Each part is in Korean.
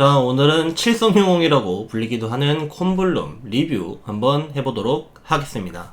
자, 오늘은 칠성용이라고 불리기도 하는 콤블룸 리뷰 한번 해보도록 하겠습니다.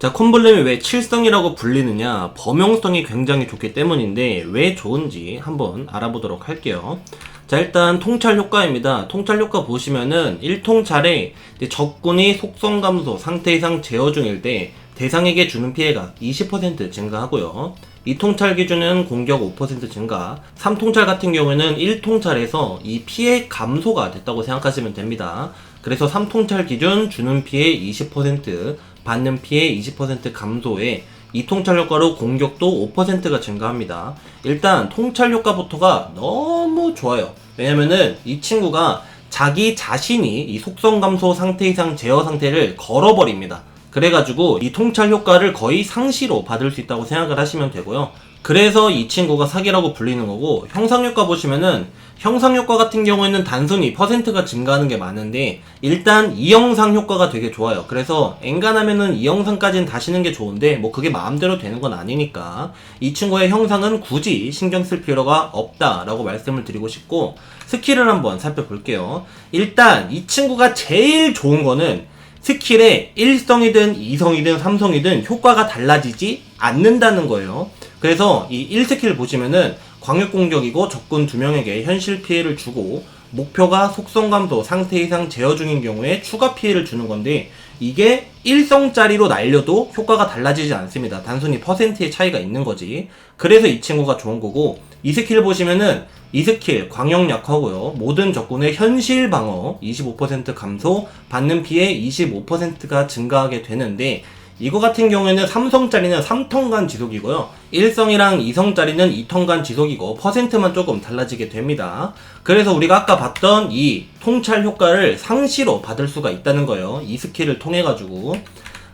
자, 콤블룸이 왜 칠성이라고 불리느냐? 범용성이 굉장히 좋기 때문인데 왜 좋은지 한번 알아보도록 할게요. 자, 일단 통찰 효과입니다. 통찰 효과 보시면은 1통찰에 적군이 속성 감소 상태 이상 제어 중일 때 대상에게 주는 피해가 20% 증가하고요. 2통찰 기준은 공격 5% 증가, 3통찰 같은 경우에는 1통찰에서 이 피해 감소가 됐다고 생각하시면 됩니다. 그래서 3통찰 기준 주는 피해 20%, 받는 피해 20% 감소에 이 통찰 효과로 공격도 5%가 증가합니다. 일단 통찰 효과부터가 너무 좋아요. 왜냐면은 이 친구가 자기 자신이 이 속성 감소 상태 이상 제어 상태를 걸어버립니다. 그래가지고 이 통찰 효과를 거의 상시로 받을 수 있다고 생각을 하시면 되고요. 그래서 이 친구가 사기라고 불리는 거고 형상 효과 보시면은 형상 효과 같은 경우에는 단순히 퍼센트가 증가하는 게 많은데 일단 이 영상 효과가 되게 좋아요. 그래서 엔간하면은 이 영상까지는 다시는 게 좋은데 뭐 그게 마음대로 되는 건 아니니까 이 친구의 형상은 굳이 신경 쓸 필요가 없다 라고 말씀을 드리고 싶고 스킬을 한번 살펴볼게요. 일단 이 친구가 제일 좋은 거는 스킬의 1성이든 2성이든 3성이든 효과가 달라지지 않는다는 거예요. 그래서 이 1스킬 보시면은 광역 공격이고 적군 2명에게 현실 피해를 주고 목표가 속성 감소 상태 이상 제어 중인 경우에 추가 피해를 주는 건데 이게 1성짜리로 날려도 효과가 달라지지 않습니다. 단순히 퍼센트의 차이가 있는 거지. 그래서 이 친구가 좋은 거고 이 스킬 보시면은 이 스킬 광역 약화고요. 모든 적군의 현실 방어 25% 감소, 받는 피해 25%가 증가하게 되는데 이거 같은 경우에는 3성짜리는 3턴간 지속이고요. 1성이랑 2성짜리는 2턴간 지속이고 퍼센트만 조금 달라지게 됩니다. 그래서 우리가 아까 봤던 이 통찰 효과를 상시로 받을 수가 있다는 거예요. 이 스킬을 통해 가지고.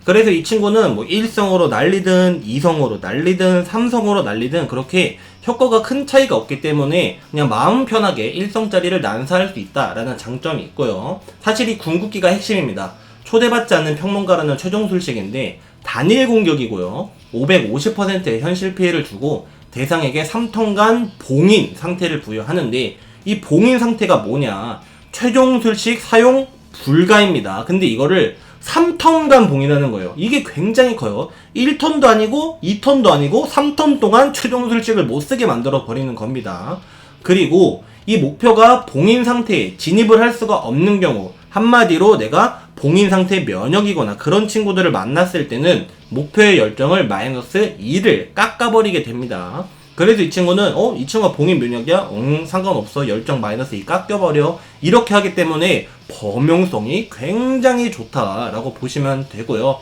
그래서 이 친구는 뭐 1성으로 날리든 2성으로 날리든 3성으로 날리든 그렇게 효과가 큰 차이가 없기 때문에 그냥 마음 편하게 1성짜리를 난사할 수 있다라는 장점이 있고요. 사실 이 궁극기가 핵심입니다. 초대받지 않는 평론가라는 최종 술식인데 단일 공격이고요. 550%의 현실 피해를 주고 대상에게 3턴간 봉인 상태를 부여하는데 이 봉인 상태가 뭐냐? 최종 술식 사용 불가입니다. 근데 이거를 3턴간 봉인하는 거예요. 이게 굉장히 커요. 1턴도 아니고 2턴도 아니고 3턴 동안 최종 술식을 못 쓰게 만들어 버리는 겁니다. 그리고 이 목표가 봉인 상태에 진입을 할 수가 없는 경우 한마디로 내가 봉인 상태 면역이거나 그런 친구들을 만났을 때는 목표의 열정을 마이너스 2를 깎아버리게 됩니다. 그래서 이 친구는 어? 이 친구가 봉인 면역이야? 응 상관없어 열정 마이너스 2 깎여버려 이렇게 하기 때문에 범용성이 굉장히 좋다라고 보시면 되고요.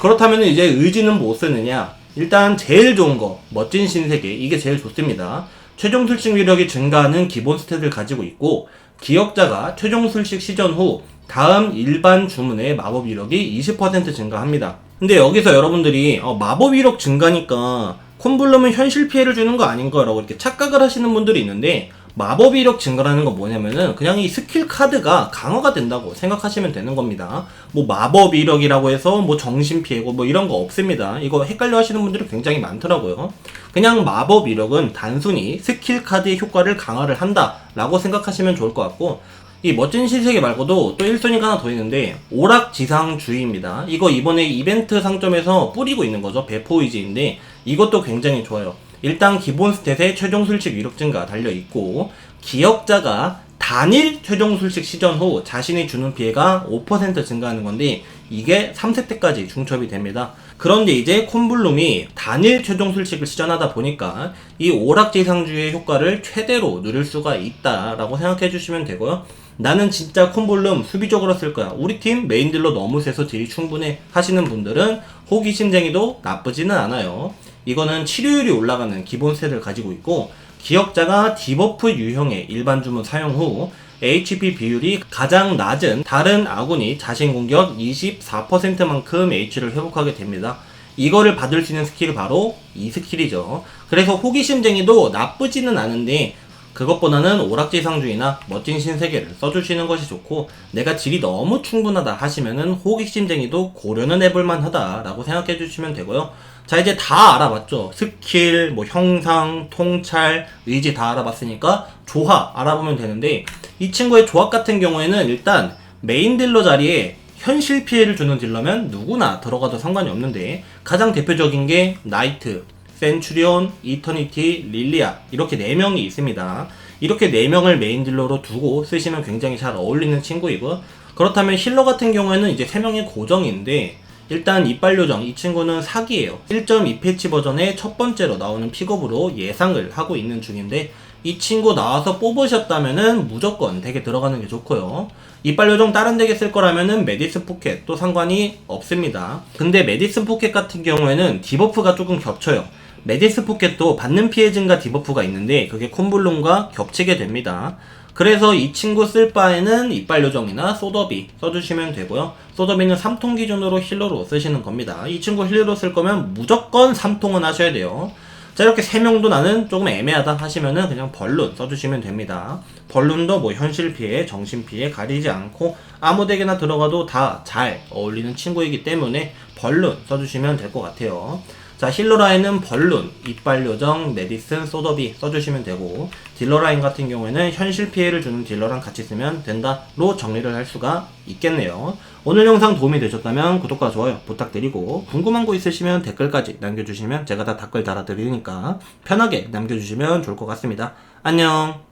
그렇다면 이제 의지는 못 쓰느냐? 일단 제일 좋은 거 멋진 신세계 이게 제일 좋습니다. 최종 술식 위력이 증가하는 기본 스탯을 가지고 있고 기억자가 최종 술식 시전 후 다음 일반 주문의 마법 위력이 20% 증가합니다. 근데 여기서 여러분들이 어, 마법 위력 증가니까 콤블럼은 현실 피해를 주는 거 아닌가 라고 이렇게 착각을 하시는 분들이 있는데 마법 위력 증가라는 건 뭐냐면은 그냥 이 스킬 카드가 강화가 된다고 생각하시면 되는 겁니다. 뭐 마법 위력이라고 해서 뭐 정신 피해고 뭐 이런 거 없습니다. 이거 헷갈려 하시는 분들이 굉장히 많더라고요. 그냥 마법 위력은 단순히 스킬 카드의 효과를 강화를 한다라고 생각하시면 좋을 것 같고 이 멋진 신세계 말고도 또 1순위가 하나 더 있는데 오락지상주의입니다. 이거 이번에 이벤트 상점에서 뿌리고 있는 거죠. 배포이지인데 이것도 굉장히 좋아요. 일단 기본 스탯에 최종 술식 위력 증가 달려 있고 기억자가 단일 최종 술식 시전 후 자신이 주는 피해가 5% 증가하는 건데 이게 3세 때까지 중첩이 됩니다. 그런데 이제 콤블룸이 단일 최종 술식을 시전하다 보니까 이 오락지상주의 효과를 최대로 누릴 수가 있다라고 생각해 주시면 되고요. 나는 진짜 콤볼룸 수비적으로 쓸 거야. 우리 팀 메인 딜러 너무 세서 딜이 충분해 하시는 분들은 호기심쟁이도 나쁘지는 않아요. 이거는 치료율이 올라가는 기본 셋을 가지고 있고 기억자가 디버프 유형의 일반 주문 사용 후 HP 비율이 가장 낮은 다른 아군이 자신 공격 24%만큼 H를 회복하게 됩니다. 이거를 받을 수 있는 스킬이 바로 이 스킬이죠. 그래서 호기심쟁이도 나쁘지는 않은데 그것보다는 오락지상주의나 멋진 신세계를 써주시는 것이 좋고 내가 질이 너무 충분하다 하시면은 호기심쟁이도 고려는 해볼만 하다라고 생각해 주시면 되고요. 자 이제 다 알아봤죠 스킬 뭐 형상 통찰 의지 다 알아봤으니까 조합 알아보면 되는데 이 친구의 조합 같은 경우에는 일단 메인 딜러 자리에 현실 피해를 주는 딜러면 누구나 들어가도 상관이 없는데 가장 대표적인 게 나이트, 센츄리온, 이터니티, 릴리아 이렇게 4명이 있습니다. 이렇게 4명을 메인 딜러로 두고 쓰시면 굉장히 잘 어울리는 친구이고 그렇다면 힐러 같은 경우에는 이제 3명이 고정인데 일단 이빨 요정 이 친구는 사기예요. 1.2 패치 버전의 첫 번째로 나오는 픽업으로 예상을 하고 있는 중인데 이 친구 나와서 뽑으셨다면은 무조건 덱에 들어가는 게 좋고요. 이빨 요정 다른 덱에 쓸 거라면은 메디슨 포켓 또 상관이 없습니다. 근데 메디슨 포켓 같은 경우에는 디버프가 조금 겹쳐요. 메디스 포켓도 받는 피해 증가 디버프가 있는데 그게 콤블룸과 겹치게 됩니다. 그래서 이 친구 쓸 바에는 이빨 요정이나 소더비 써주시면 되고요. 소더비는 3통 기준으로 힐러로 쓰시는 겁니다. 이 친구 힐러로 쓸 거면 무조건 3통은 하셔야 돼요. 자 이렇게 3명도 나는 조금 애매하다 하시면은 그냥 벌룬 써주시면 됩니다. 벌룬도 뭐 현실 피해, 정신 피해 가리지 않고 아무 덱에나 들어가도 다 잘 어울리는 친구이기 때문에 벌룬 써주시면 될 것 같아요. 자 힐러 라인은 벌룬, 이빨 요정, 메디슨, 소더비 써주시면 되고 딜러 라인 같은 경우에는 현실 피해를 주는 딜러랑 같이 쓰면 된다로 정리를 할 수가 있겠네요. 오늘 영상 도움이 되셨다면 구독과 좋아요 부탁드리고 궁금한 거 있으시면 댓글까지 남겨주시면 제가 다 댓글 달아드리니까 편하게 남겨주시면 좋을 것 같습니다. 안녕